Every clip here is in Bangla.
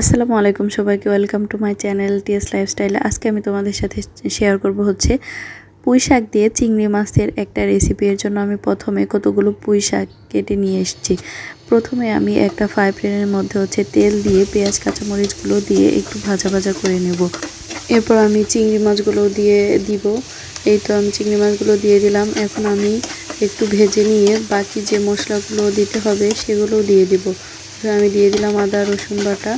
আসসালামু আলাইকুম সবাইকে welcome to my channel TS লাইফস্টাইলে আজকে আমি তোমাদের সাথে শেয়ার করব হচ্ছে পুঁই শাক দিয়ে চিংড়ি মাছের একটা রেসিপি এর জন্য আমি প্রথমে কতগুলো পুঁই শাক কেটে নিয়ে এসেছি। প্রথমে আমি একটা ফ্রাই প্যানের মধ্যে হচ্ছে তেল দিয়ে পেঁয়াজ, কাঁচামরিচগুলো দিয়ে একটু ভাজা ভাজা করে নেব। এরপর আমি চিংড়ি মাছগুলো দিয়ে দিব। এই তো আমি চিংড়ি মাছগুলো দিয়ে দিলাম। এখন আমি একটু ভেজে নিয়ে বাকি যে মশলাগুলো দিতে হবে সেগুলো দিয়ে দিব। আমি দিয়ে দিলাম আদা, রসুন বাটা।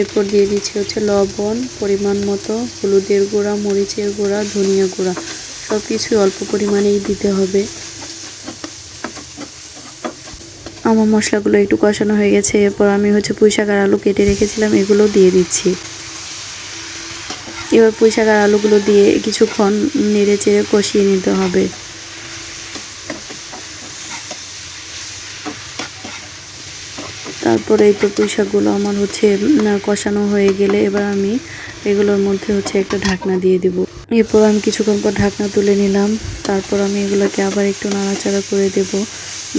এরপর দিয়ে দিচ্ছি হচ্ছে লবণ, পরিমাণ মতো, হলুদের গুঁড়া, মরিচের গুঁড়া, ধনিয়া গুঁড়া। সব কিছুই অল্প পরিমাণেই দিতে হবে। আমার মশলাগুলো একটু কষানো হয়ে গেছে, এরপর আমি হচ্ছে পুঁই শাক আর আলু কেটে রেখেছিলাম, এগুলো দিয়ে দিচ্ছি। এবার পুঁই শাক আর আলুগুলো দিয়ে কিছুক্ষণ নেড়ে চেড়ে কষিয়ে নিতে হবে। তারপরে এই তো পুঁই শাকগুলো আমার হচ্ছে কষানো হয়ে গেলে এবার আমি এগুলোর মধ্যে হচ্ছে একটা ঢাকনা দিয়ে দিব। এরপর আমি কিছুক্ষণ পর ঢাকনা তুলে নিলাম। তারপর আমি এগুলোকে আবার একটু নাড়াচাড়া করে দেব।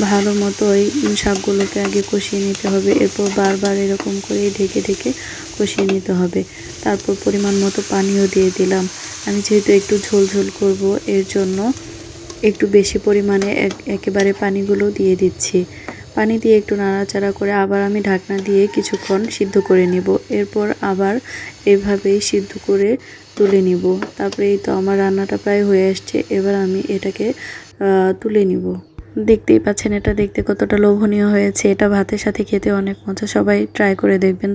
ভালো মতো ওই শাকগুলোকে আগে কষিয়ে নিতে হবে। এরপর বারবার এরকম করে ঢেকে ঢেকে কষিয়ে নিতে হবে। তারপর পরিমাণ মতো পানিও দিয়ে দিলাম। আমি যেহেতু একটু ঝোল ঝোল করব, এর জন্য একটু বেশি পরিমাণে একেবারে পানিগুলো দিয়ে দিচ্ছি। পানি দিয়ে একটু নাড়াচাড়া করে আবার আমি ঢাকনা দিয়ে কিছুক্ষণ সিদ্ধ করে নিব। এরপর আবার এভাবেই সিদ্ধ করে তুলে নিব। তারপরে এই তো আমার রান্নাটা প্রায় হয়ে আসছে, এবার আমি এটাকে তুলে নিব। দেখতেই পাচ্ছেন, এটা দেখতে কতটা লোভনীয় হয়েছে। এটা ভাতের সাথে খেতে অনেক মজা। সবাই ট্রাই করে দেখবেন।